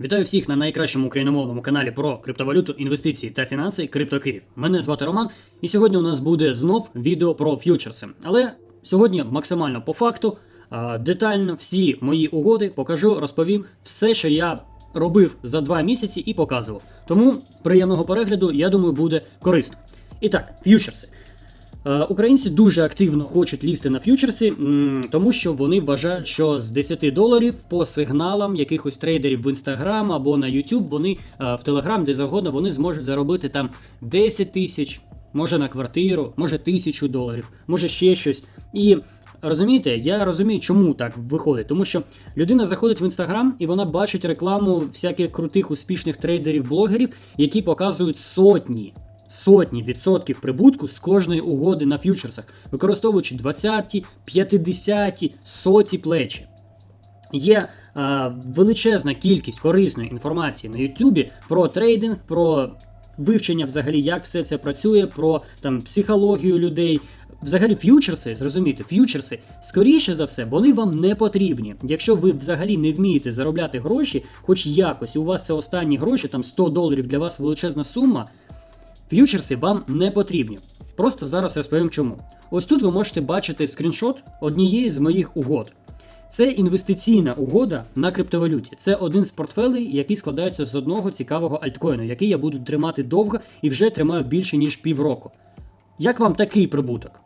Вітаю всіх на найкращому україномовному каналі про криптовалюту, інвестиції та фінанси CryptoKiїв. Мене звати Роман, і сьогодні у нас буде знов відео про ф'ючерси. Але сьогодні максимально по факту, детально всі мої угоди покажу, розповім все, що я робив за два місяці і показував. Тому приємного перегляду, я думаю, буде корисно. І так, ф'ючерси. Е, Українці дуже активно хочуть лізти на ф'ючерси, тому що вони вважають, що з 10 доларів по сигналам якихось трейдерів в Instagram або на YouTube, вони е, в Telegram, де завгодно, вони зможуть заробити там 10 тисяч, може на квартиру, може тисячу доларів, може ще щось. І розумієте, я розумію, чому так виходить. Тому що людина заходить в Instagram і вона бачить рекламу всяких крутих успішних трейдерів-блогерів, які показують сотні сотні відсотків прибутку з кожної угоди на ф'ючерсах, використовуючи 20, 50, соті плечі. Є е, величезна кількість корисної інформації на Ютубі про трейдинг, про вивчення взагалі, як все це працює, про там психологію людей. Взагалі, ф'ючерси, зрозумійте, ф'ючерси, скоріше за все, вони вам не потрібні. Якщо ви взагалі не вмієте заробляти гроші, хоч якось, у вас це останні гроші, там 100 доларів для вас величезна сума, Ф'ючерси вам не потрібні. Просто зараз розповім чому. Ось тут ви можете бачити скріншот однієї з моїх угод. Це інвестиційна угода на криптовалюті. Це один з портфелей, який складається з одного цікавого альткоїну, який я буду тримати довго і вже тримаю більше ніж півроку. Як вам такий прибуток?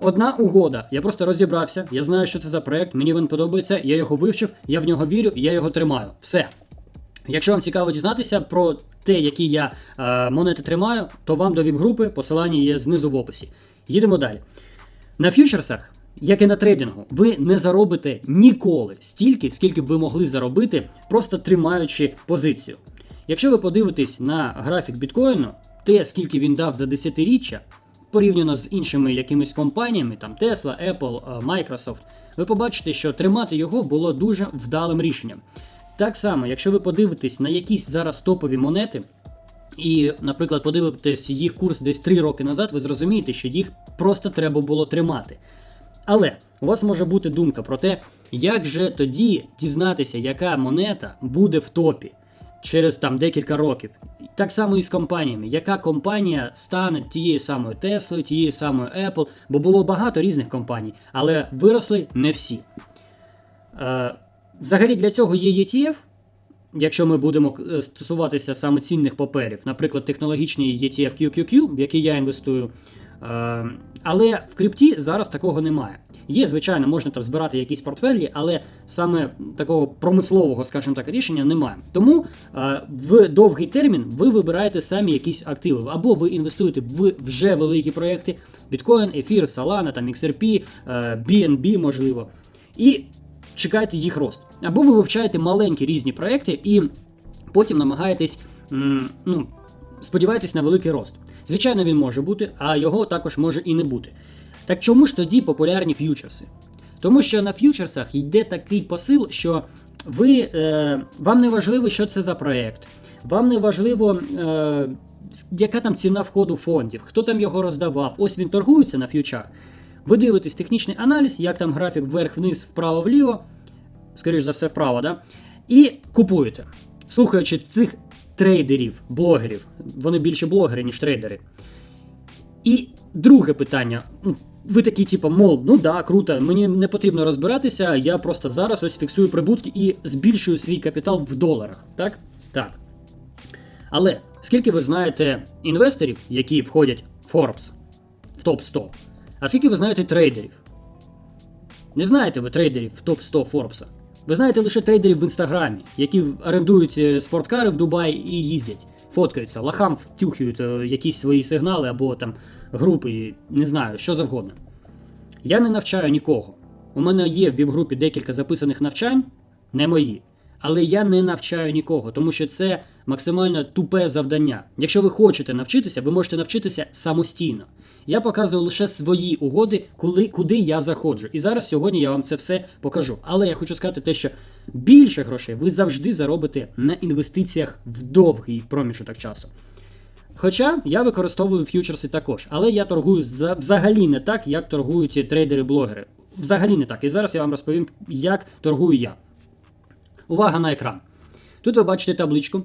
Одна угода. Я просто розібрався, я знаю, що це за проект, мені він подобається, я його вивчив, я в нього вірю, я його тримаю. Все. Якщо вам цікаво дізнатися про те, які я е, монети тримаю, то вам до віп-групи посилання є знизу в описі. Їдемо далі. На ф'ючерсах, як і на трейдингу, ви не заробите ніколи стільки, скільки б ви могли заробити, просто тримаючи позицію. Якщо ви подивитесь на графік біткоїну, те, скільки він дав за десятиріччя, порівняно з іншими якимись компаніями, там Tesla, Apple, е, Microsoft, ви побачите, що тримати його було дуже вдалим рішенням. Так само, якщо ви подивитесь на якісь зараз топові монети, і, наприклад, подивитесь їх курс десь 3 роки назад, ви зрозумієте, що їх просто треба було тримати. Але у вас може бути думка про те, як же тоді дізнатися, яка монета буде в топі через там декілька років. Так само і з компаніями. Яка компанія стане тією самою Теслою, тією самою Apple, бо було багато різних компаній, але виросли не всі. Е, Взагалі для цього є ETF, якщо ми будемо е, стосуватися саме цінних паперів, наприклад, технологічний ETF QQQ, в який я інвестую. Е, Але в крипті зараз такого немає. Є, звичайно, можна там збирати якісь портфелі, але саме такого промислового, скажімо так, рішення немає. Тому е, в довгий термін ви вибираєте самі якісь активи, або ви інвестуєте в вже великі проекти: Bitcoin, Ефір, Solana, там XRP, BNB, можливо. І чекаєте їх рост. Або ви вивчаєте маленькі різні проекти і потім намагаєтесь ну, сподіваєтесь на великий рост. Звичайно, він може бути, а його також може і не бути. Так чому ж тоді популярні ф'ючерси? Тому що на ф'ючерсах йде такий посил, що ви, е, вам не важливо, що це за проект, вам не важливо, е, яка там ціна входу фондів, хто там його роздавав. Ось він торгується на ф'ючах. Ви дивитесь технічний аналіз, як там графік вверх-вниз, вправо-вліво, скоріш за все, вправо, да? і купуєте. Слухаючи цих трейдерів, блогерів, вони більше блогери, ніж трейдери. І друге питання. Ну, Ви такі, типу, мол, ну да, круто, мені не потрібно розбиратися, я просто зараз ось фіксую прибутки і збільшую свій капітал в доларах. Так? Так. Але скільки ви знаєте інвесторів, які входять в Forbes, в топ 100? А скільки ви знаєте трейдерів? Не знаєте ви трейдерів в топ 100 Форбса. Ви знаєте лише трейдерів в інстаграмі, які орендують е, спорткари в Дубаї і їздять, фоткаються, лахам втюхують е, якісь свої сигнали або там групи, не знаю, що завгодно. Я не навчаю нікого. У мене є в віп-групі декілька записаних навчань, не мої. Але я не навчаю нікого, тому що це максимально тупе завдання. Якщо ви хочете навчитися, ви можете навчитися самостійно. Я показую лише свої угоди, коли, куди я заходжу. І зараз сьогодні я вам це все покажу. Але я хочу сказати те, що більше грошей ви завжди заробите на інвестиціях в довгий проміжок часу. Хоча я використовую ф'ючерси також, але я торгую за- взагалі не так, як торгують трейдери-блогери. Взагалі не так. І зараз я вам розповім, як торгую я. Увага на екран. Тут ви бачите табличку.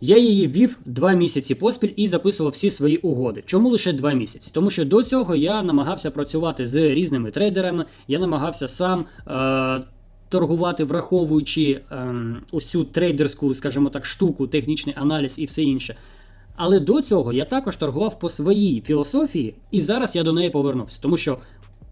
Я її ввів два місяці поспіль і записував всі свої угоди. Чому лише два місяці? Тому що до цього я намагався працювати з різними трейдерами, я намагався сам е- торгувати, враховуючи е- ось цю трейдерську, скажімо так, штуку, технічний аналіз і все інше. Але до цього я також торгував по своїй філософії, і зараз я до неї повернувся, тому що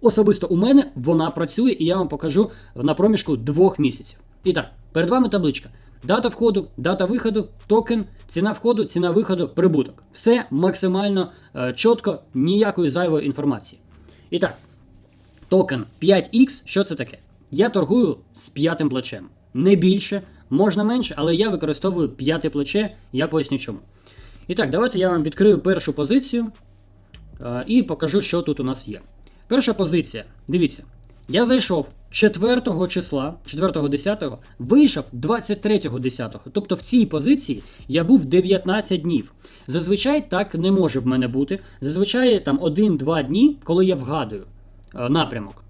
особисто у мене вона працює, і я вам покажу на проміжку двох місяців. І так, перед вами табличка. Дата входу, дата виходу, токен, ціна входу, ціна виходу, прибуток. Все максимально е, чітко, ніякої зайвої інформації. І так, токен 5X, що це таке? Я торгую з п'ятим плечем. Не більше, можна менше, але я використовую п'яте плече, я поясню чому. І так, давайте я вам відкрию першу позицію е, і покажу, що тут у нас є. Перша позиція. Дивіться, я зайшов 4 числа, 4.10, вийшов 23.10. Тобто в цій позиції я був 19 днів. Зазвичай так не може в мене бути. Зазвичай там 1-2 дні, коли я вгадую е, напрямок.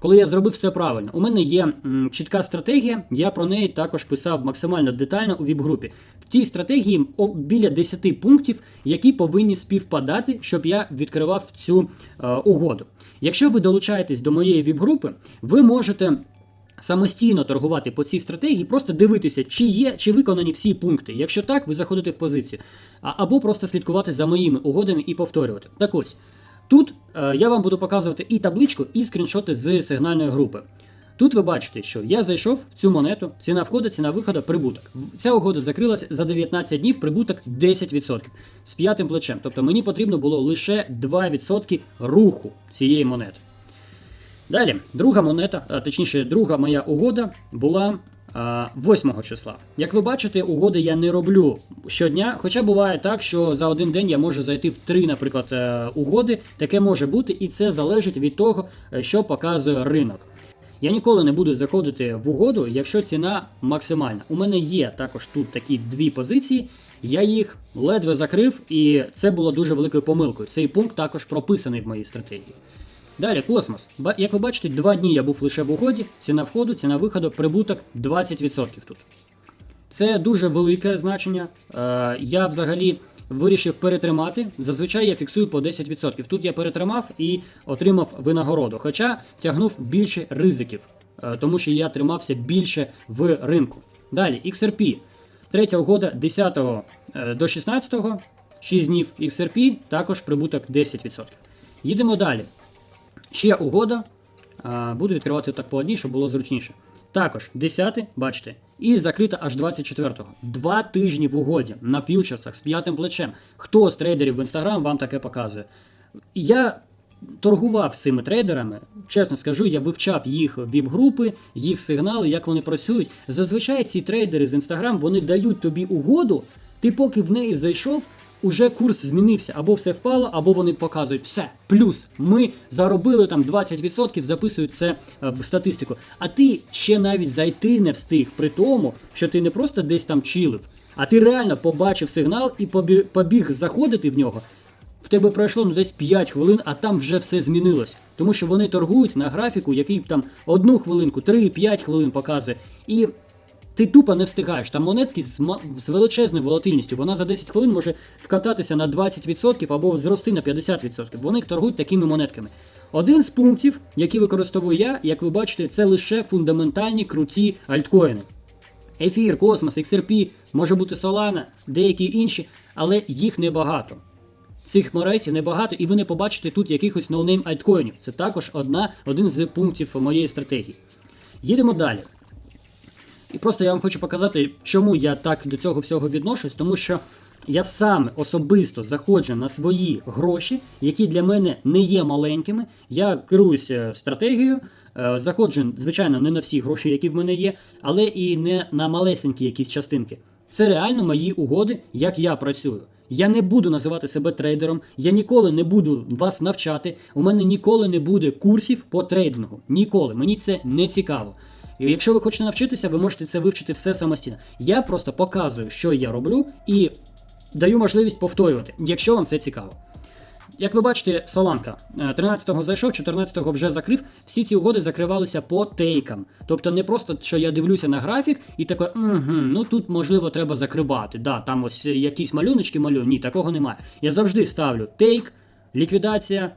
Коли я зробив все правильно, у мене є м, чітка стратегія, я про неї також писав максимально детально у віп-групі. В цій стратегії о, біля 10 пунктів, які повинні співпадати, щоб я відкривав цю е, угоду. Якщо ви долучаєтесь до моєї віп-групи, ви можете. Самостійно торгувати по цій стратегії, просто дивитися, чи є, чи виконані всі пункти. Якщо так, ви заходите в позицію. Або просто слідкувати за моїми угодами і повторювати. Так ось, тут е, я вам буду показувати і табличку, і скріншоти з сигнальної групи. Тут ви бачите, що я зайшов в цю монету, ціна входу, ціна виходу, прибуток. Ця угода закрилася за 19 днів, прибуток 10% з п'ятим плечем. Тобто мені потрібно було лише 2% руху цієї монети. Далі, друга монета, точніше, друга моя угода була а, 8 числа. Як ви бачите, угоди я не роблю щодня, хоча буває так, що за один день я можу зайти в три, наприклад, е, угоди. Таке може бути, і це залежить від того, е, що показує ринок. Я ніколи не буду заходити в угоду, якщо ціна максимальна. У мене є також тут такі дві позиції. Я їх ледве закрив, і це було дуже великою помилкою. Цей пункт також прописаний в моїй стратегії. Далі космос. Як ви бачите, два дні я був лише в угоді, ціна входу, ціна виходу, прибуток 20% тут. Це дуже велике значення. Е, я взагалі вирішив перетримати. Зазвичай я фіксую по 10%. Тут я перетримав і отримав винагороду. Хоча тягнув більше ризиків, е, тому що я тримався більше в ринку. Далі, XRP. Третя угода 10 е, до 16, 6 днів XRP, також прибуток 10%. Їдемо далі. Ще угода. Буду відкривати так по одній, щоб було зручніше. Також 10, бачите, і закрита аж 24-го. Два тижні в угоді на ф'ючерсах з п'ятим плечем. Хто з трейдерів в інстаграм вам таке показує? Я торгував цими трейдерами, чесно скажу, я вивчав їх віп-групи, їх сигнали, як вони працюють. Зазвичай ці трейдери з інстаграм вони дають тобі угоду, ти поки в неї зайшов, уже курс змінився, або все впало, або вони показують все. Плюс ми заробили там 20%, записують це е, в статистику. А ти ще навіть зайти не встиг, при тому, що ти не просто десь там чилив, а ти реально побачив сигнал і побіг, заходити в нього. В тебе пройшло ну, десь 5 хвилин, а там вже все змінилось. Тому що вони торгують на графіку, який там одну хвилинку, 3-5 хвилин показує. І ти тупо не встигаєш. Там монетки з, величезною волатильністю. Вона за 10 хвилин може вкататися на 20% або зрости на 50%. Вони торгують такими монетками. Один з пунктів, який використовую я, як ви бачите, це лише фундаментальні круті альткоїни. Ефір, Космос, XRP, може бути Solana, деякі інші, але їх небагато. Цих монет небагато, і ви не побачите тут якихось ноунейм альткоїнів. Це також одна, один з пунктів моєї стратегії. Їдемо далі. І просто я вам хочу показати, чому я так до цього всього відношусь, тому що я сам особисто заходжу на свої гроші, які для мене не є маленькими. Я керуюся стратегією, е, заходжу, звичайно, не на всі гроші, які в мене є, але і не на малесенькі якісь частинки. Це реально мої угоди, як я працюю. Я не буду називати себе трейдером, я ніколи не буду вас навчати. У мене ніколи не буде курсів по трейдингу. Ніколи. Мені це не цікаво. І якщо ви хочете навчитися, ви можете це вивчити все самостійно. Я просто показую, що я роблю, і даю можливість повторювати, якщо вам це цікаво. Як ви бачите, Соланка 13-го зайшов, 14-го вже закрив. Всі ці угоди закривалися по тейкам. Тобто не просто, що я дивлюся на графік і такий, угу, ну тут можливо треба закривати. Да, там ось якісь малюночки малюю. Ні, такого немає. Я завжди ставлю тейк, ліквідація.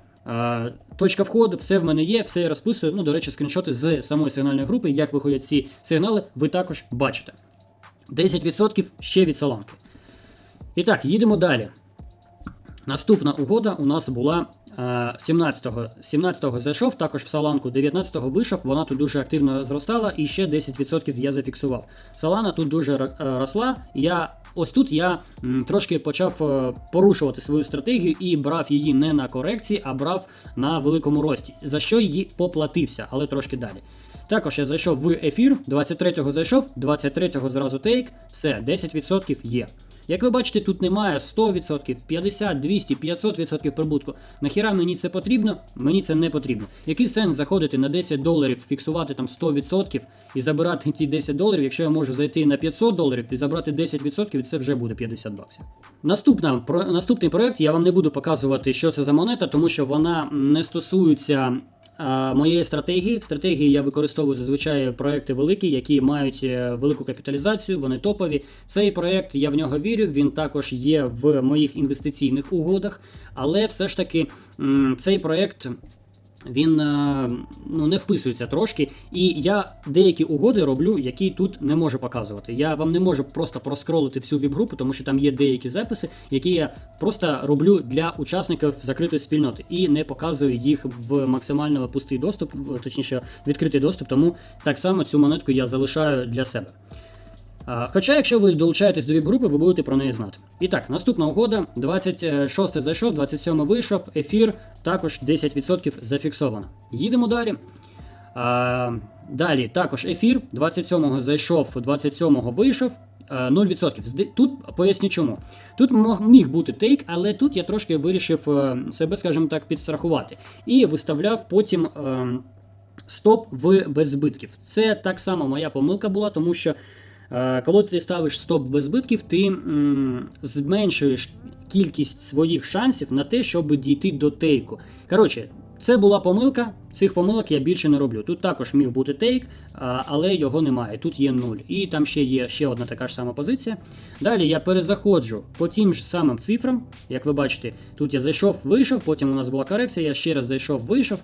Точка входу, все в мене є, все я розписую. Ну, до речі, скріншоти з самої сигнальної групи, як виходять ці сигнали, ви також бачите. 10% ще від солонки. І так, їдемо далі. Наступна угода у нас була е, 17-го. 17-го зайшов, також в Саланку, 19-го вийшов, вона тут дуже активно зростала, і ще 10% я зафіксував. Салана тут дуже е, росла. Я ось тут я трошки почав е, порушувати свою стратегію і брав її не на корекції, а брав на великому рості, за що її поплатився, але трошки далі. Також я зайшов в ефір, 23-го зайшов, 23-го зразу тейк, все, 10% є. Як ви бачите, тут немає 100%, 50, 200, 500% прибутку. Нахіра мені це потрібно? Мені це не потрібно. Який сенс заходити на 10 доларів, фіксувати там 100% і забирати ті 10 доларів, якщо я можу зайти на 500 доларів і забрати 10%, і це вже буде 50 баксів. Наступна, про, наступний проект я вам не буду показувати, що це за монета, тому що вона не стосується моєї стратегії. В стратегії я використовую зазвичай проекти великі, які мають е, велику капіталізацію, вони топові. Цей проект, я в нього вірю, він також є в моїх інвестиційних угодах, але все ж таки цей проект. Він е, ну, не вписується трошки, і я деякі угоди роблю, які тут не можу показувати. Я вам не можу просто проскролити всю віп-групу, тому що там є деякі записи, які я просто роблю для учасників закритої спільноти і не показую їх в максимально пустий доступ, точніше відкритий доступ. Тому так само цю монетку я залишаю для себе. А, Хоча, якщо ви долучаєтесь до віп-групи, ви будете про неї знати. І так, наступна угода: 26 зайшов, 27 вийшов, ефір також 10% зафіксовано. Їдемо далі. А, далі також ефір. 27-го зайшов, 27-го вийшов. е, 0%. Тут поясню чому. Тут міг бути тейк, але тут я трошки вирішив е, себе, скажімо так, підстрахувати. І виставляв потім. е, Стоп в без збитків. Це так само моя помилка була, тому що е, коли ти ставиш стоп без збитків, ти зменшуєш кількість своїх шансів на те, щоб дійти до тейку. Коротше, це була помилка. Цих помилок я більше не роблю. Тут також міг бути тейк, але його немає. Тут є 0. І там ще є ще одна така ж сама позиція. Далі я перезаходжу по тим ж самим цифрам. Як ви бачите, тут я зайшов, вийшов, потім у нас була корекція, я ще раз зайшов, вийшов,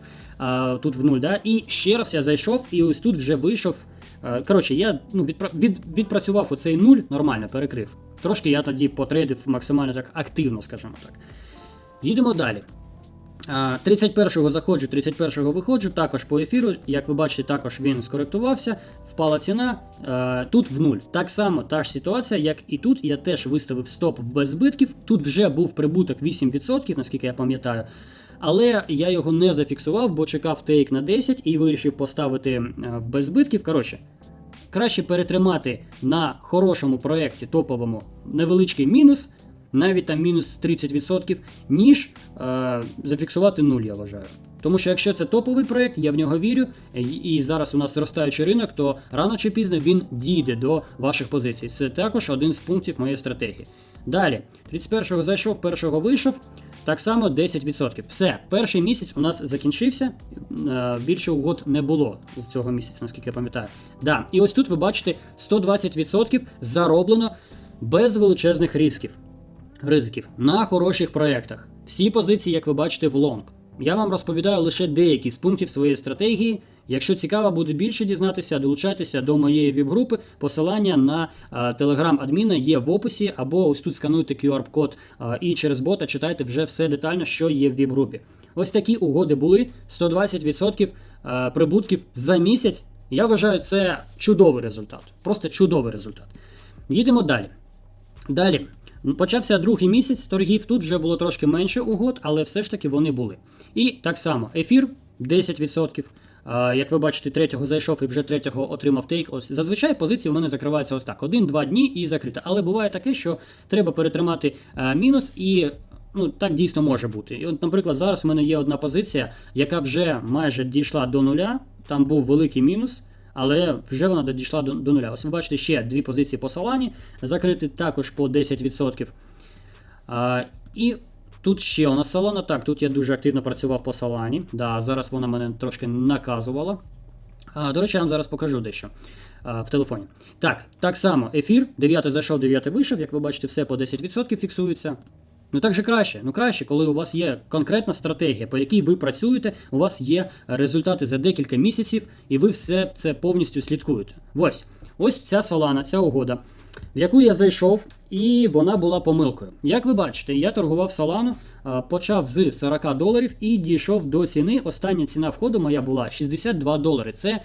тут в 0, да? і ще раз я зайшов, і ось тут вже вийшов. Е, Коротше, я ну, відпра... від... відпрацював оцей 0, нормально перекрив. Трошки я тоді потрейдив максимально так активно, скажімо так. Їдемо далі. 31-го заходжу, 31-го виходжу, також по ефіру. Як ви бачите, також він скоректувався, впала ціна. е, Тут в нуль. Так само та ж ситуація, як і тут. Я теж виставив стоп без збитків. Тут вже був прибуток 8%, наскільки я пам'ятаю. Але я його не зафіксував, бо чекав тейк на 10 і вирішив поставити е, в збитків. Коротше, краще перетримати на хорошому проєкті топовому невеличкий мінус, навіть там мінус 30%, ніж е, зафіксувати нуль, я вважаю. Тому що якщо це топовий проєкт, я в нього вірю, і, і зараз у нас зростаючий ринок, то рано чи пізно він дійде до ваших позицій. Це також один з пунктів моєї стратегії. Далі, 31-го зайшов, 1-го вийшов. Так само 10%. Все, перший місяць у нас закінчився. е, Більше угод не було з цього місяця, наскільки я пам'ятаю. Да. І ось тут ви бачите 120% зароблено без величезних ризиків. Ризиків на хороших проєктах. Всі позиції, як ви бачите, в лонг. Я вам розповідаю лише деякі з пунктів своєї стратегії. Якщо цікаво буде більше дізнатися, долучайтеся до моєї віп-групи. Посилання на е, телеграм-адміна є в описі, або ось тут скануйте QR-код е, і через бота читайте вже все детально, що є в віп-групі. Ось такі угоди були 120% е, прибутків за місяць. Я вважаю, це чудовий результат. Просто чудовий результат. Їдемо далі. Далі. Почався другий місяць торгів. Тут вже було трошки менше угод, але все ж таки вони були. І так само ефір 10%. Як ви бачите, третього зайшов і вже третього отримав тейк. Ось зазвичай позиції у мене закриваються ось так: один-два дні і закрита. Але буває таке, що треба перетримати а, мінус і. Ну, так дійсно може бути. І от, наприклад, зараз у мене є одна позиція, яка вже майже дійшла до нуля. Там був великий мінус, але вже вона дійшла до, до нуля. Ось ви бачите ще дві позиції по Солані, закриті також по 10%. А, і Тут ще у нас Solana. Так, тут я дуже активно працював по Solana. Да, зараз вона мене трошки наказувала. А, До речі, я вам зараз покажу дещо а, в телефоні. Так, так само ефір. 9 зайшов, 9 вийшов. Як ви бачите, все по 10% фіксується. Ну так же краще. Ну краще, коли у вас є конкретна стратегія, по якій ви працюєте, у вас є результати за декілька місяців, і ви все це повністю слідкуєте. Ось, ось ця солана, ця угода, в яку я зайшов, і вона була помилкою. Як ви бачите, я торгував солану, почав з 40 доларів і дійшов до ціни. Остання ціна входу моя була 62 долари. Це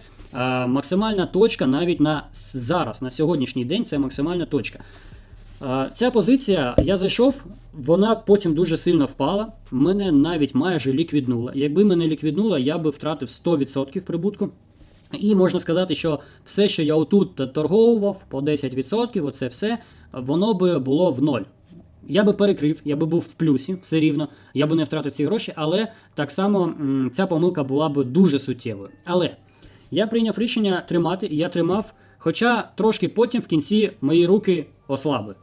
максимальна точка навіть на зараз, на сьогоднішній день, це максимальна точка. Ця позиція, я зайшов, вона потім дуже сильно впала. Мене навіть майже ліквіднула. Якби мене ліквіднула, я би втратив 100% прибутку. І можна сказати, що все, що я отут торговував по 10%, оце все, воно би було в ноль. Я би перекрив, я би був в плюсі, все рівно, я би не втратив ці гроші, але так само ця помилка була б дуже суттєвою. Але я прийняв рішення тримати, я тримав, хоча трошки потім в кінці мої руки ослабли.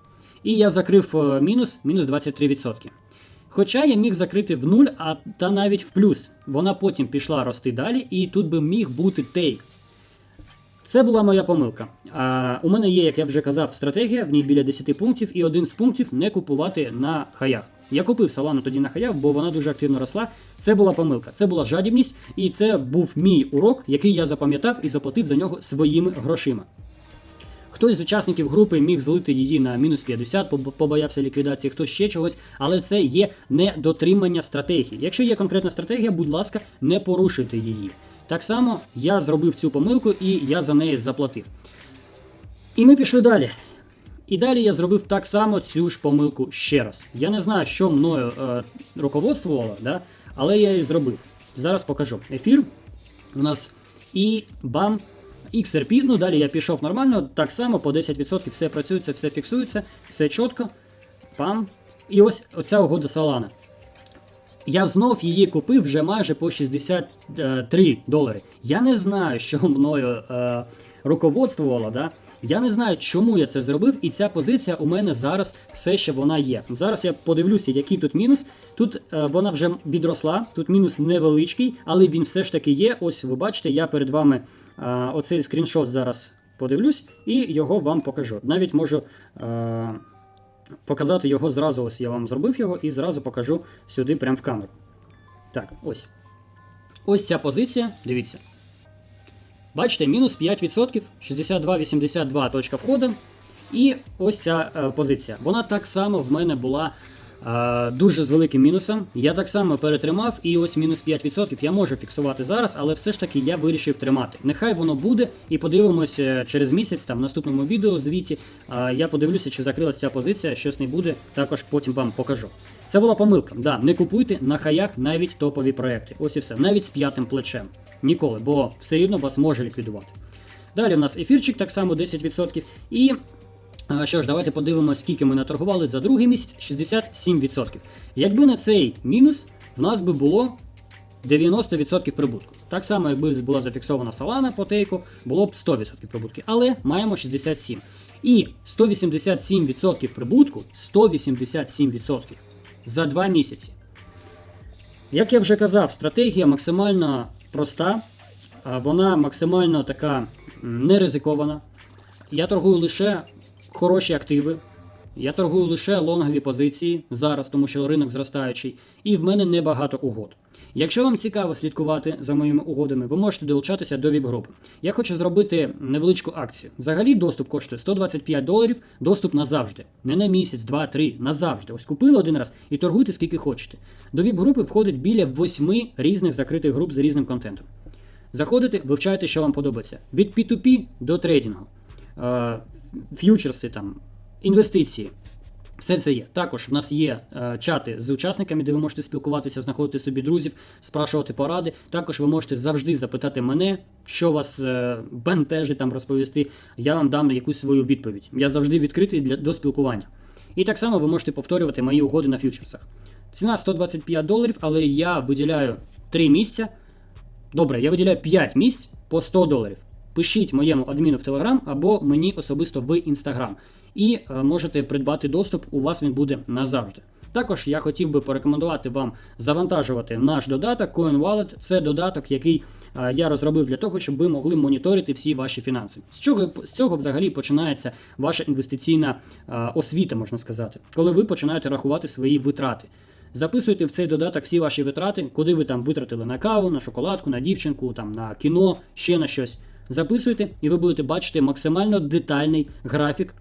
І я закрив е, мінус, мінус 23%. Хоча я міг закрити в нуль, а та навіть в плюс. Вона потім пішла рости далі, і тут би міг бути тейк. Це була моя помилка. А, у мене є, як я вже казав, стратегія, в ній біля 10 пунктів, і один з пунктів не купувати на хаях. Я купив салану тоді на хаях, бо вона дуже активно росла. Це була помилка, це була жадібність, і це був мій урок, який я запам'ятав і заплатив за нього своїми грошима. Хтось з учасників групи міг злити її на мінус 50, поб- побоявся ліквідації, хтось ще чогось, але це є недотримання стратегії. Якщо є конкретна стратегія, будь ласка, не порушуйте її. Так само я зробив цю помилку і я за неї заплатив. І ми пішли далі. І далі я зробив так само цю ж помилку ще раз. Я не знаю, що мною е, руководствувало, да? але я її зробив. Зараз покажу. Ефір у нас і бам, XRP. Ну далі я пішов нормально, так само по 10% все працюється, все фіксується, все чітко. Пам. І ось оця угода Solana. Я знов її купив вже майже по 63 долари. Я не знаю, що мною е, руководствувало. Да? Я не знаю, чому я це зробив, і ця позиція у мене зараз все ще вона є. Зараз я подивлюся, який тут мінус. Тут е, вона вже відросла, тут мінус невеличкий, але він все ж таки є. Ось ви бачите, я перед вами е, оцей скріншот зараз подивлюсь і його вам покажу. Навіть можу. Е, показати його зразу. Ось я вам зробив його і зразу покажу сюди прямо в камеру. Так, ось. Ось ця позиція. Дивіться. Бачите, мінус 5%, 62,82 точка входу. І ось ця е, позиція. Вона так само в мене була дуже з великим мінусом. Я так само перетримав, і ось мінус 5% я можу фіксувати зараз, але все ж таки я вирішив тримати. Нехай воно буде, і подивимося через місяць, там в наступному відео звіті. Е, я подивлюся, чи закрилася ця позиція, щось не буде, також потім вам покажу. Це була помилка. Да, не купуйте на хаях навіть топові проекти. Ось і все, навіть з п'ятим плечем. Ніколи, бо все рівно вас може ліквідувати. Далі в нас ефірчик, так само 10%. І що ж, давайте подивимося, скільки ми наторгували за другий місяць 67%. Якби на цей мінус в нас би було 90% прибутку. Так само, якби була зафіксована салана по тейку, було б 100% прибутки. Але маємо 67%. І 187% прибутку 187% за 2 місяці. Як я вже казав, стратегія максимально проста, вона максимально така м, неризикована. Я торгую лише хороші активи. Я торгую лише лонгові позиції зараз, тому що ринок зростаючий, і в мене небагато угод. Якщо вам цікаво слідкувати за моїми угодами, ви можете долучатися до ВІП-групи. Я хочу зробити невеличку акцію. Взагалі доступ коштує 125 доларів, доступ назавжди. Не на місяць, два, три, назавжди. Ось купили один раз і торгуйте скільки хочете. До ВІП-групи входить біля восьми різних закритих груп з різним контентом. Заходите, вивчайте, що вам подобається. Від P2P до трейдингу, е, ф'ючерси, там, інвестиції. Все це є. Також в нас є е, чати з учасниками, де ви можете спілкуватися, знаходити собі друзів, спрашувати поради. Також ви можете завжди запитати мене, що вас е, бентежить там розповісти. Я вам дам якусь свою відповідь. Я завжди відкритий для до спілкування. І так само ви можете повторювати мої угоди на ф'ючерсах. Ціна 125 доларів, але я виділяю 3 місця. Добре, я виділяю 5 місць по 100 доларів. Пишіть моєму адміну в Телеграм або мені особисто в Інстаграм. І е, можете придбати доступ, у вас він буде назавжди. Також я хотів би порекомендувати вам завантажувати наш додаток CoinWallet. Це додаток, який е, я розробив для того, щоб ви могли моніторити всі ваші фінанси. З чого з цього взагалі починається ваша інвестиційна е, освіта, можна сказати, коли ви починаєте рахувати свої витрати. Записуйте в цей додаток всі ваші витрати, куди ви там витратили на каву, на шоколадку, на дівчинку, там на кіно, ще на щось. Записуйте, і ви будете бачити максимально детальний графік,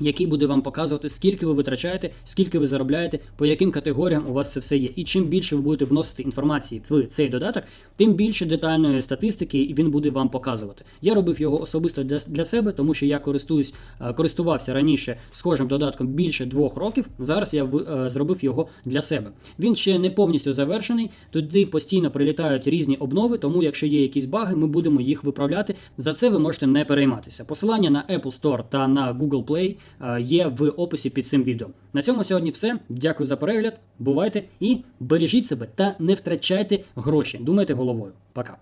який буде вам показувати, скільки ви витрачаєте, скільки ви заробляєте, по яким категоріям у вас це все є. І чим більше ви будете вносити інформації в цей додаток, тим більше детальної статистики він буде вам показувати. Я робив його особисто для, для себе, тому що я користуюсь, е, користувався раніше схожим додатком більше двох років. Зараз я в- е, зробив його для себе. Він ще не повністю завершений. Туди постійно прилітають різні обнови, тому якщо є якісь баги, ми будемо їх виправляти. За це ви можете не перейматися. Посилання на Apple Store та на Google Play є в описі під цим відео. На цьому сьогодні все. Дякую за перегляд. Бувайте і бережіть себе та не втрачайте гроші. Думайте головою. Пока.